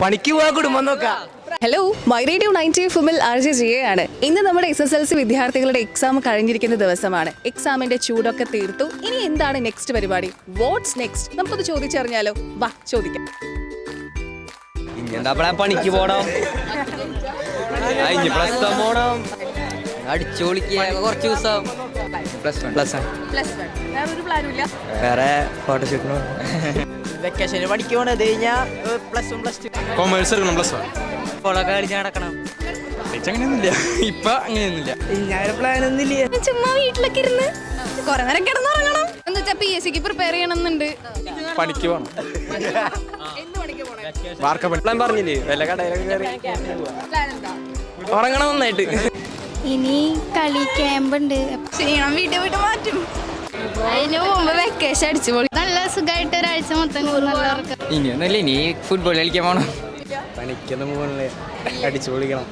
പണിക്ക് കുടുംബം നോക്കാം. ഹലോ മൈ റേഡിയോ നയന്റി ഫുമിൽ ആർ ജെ ജിയെ ആണ്. ഇന്ന് നമ്മുടെ എസ് എസ് എൽ സി വിദ്യാർത്ഥികളുടെ എക്സാം കഴിഞ്ഞിരിക്കുന്ന ദിവസമാണ്. എക്സാമിന്റെ ചൂടൊക്കെ തീർത്തു. ഇനി എന്താണ് നെക്സ്റ്റ് പരിപാടി? വാട്ട്സ് നെക്സ്റ്റ് നമുക്കത് ചോദിച്ചറിഞ്ഞാലോ? വാ ചോദിക്കാം. എന്താ പണിക്ക് പോണം ഇനി പ്ലസ് വൺ പോണം. അടിച്ചു കുറച്ച് ദിവസം. പ്ലസ് വൺ പ്ലസ് വൺ വേറെ ഫോട്ടോഷൂട്ടിന് വെക്കേഷന് പഠിക്ക് പോണത് കഴിഞ്ഞാൽ plus one plus two commerce എടുക്കണം പ്ലസ് വൺ ഫോളൊക്കെ കളിച്ച് നടക്കണം. അങ്ങനെയൊന്നുമില്ല. ഇപ്പൊ അങ്ങനെയൊന്നുമില്ല. ഞാൻ പ്ലാൻ ഒന്നുമില്ല. ചുമ്മാ വീട്ടിലൊക്കെ ഇരുന്ന് കുറെ നേരം കിടന്നുറങ്ങണം. എന്താ വെച്ചാൽ പി എസ് സിക്ക് പ്രിപ്പയർ ചെയ്യണമെന്നുണ്ട്. പണിക്ക് പോകണം വാർക്ക പ്ലാൻ പറഞ്ഞില്ലേ? വല്ല കടയിലൊക്കെ കയറി ഉറങ്ങണം നന്നായിട്ട്. ഇനി കളി ക്യാമ്പ് ഉണ്ട്. ചെയ്യണം. വീട്ടിൽ പോയിട്ട് മാറ്റും. അതിന് മുമ്പ് വെക്കേഷൻ അടിച്ചു പൊളി. നല്ല സുഖമായിട്ട് ഒരാഴ്ച മൊത്തം നല്ല ഇനിയൊന്നുമില്ല ഇനി ഫുട്ബോൾ കളിക്കാൻ പോണം. പണിക്കൊന്നും പോകണില്ല. അടിച്ചു പൊളിക്കണം.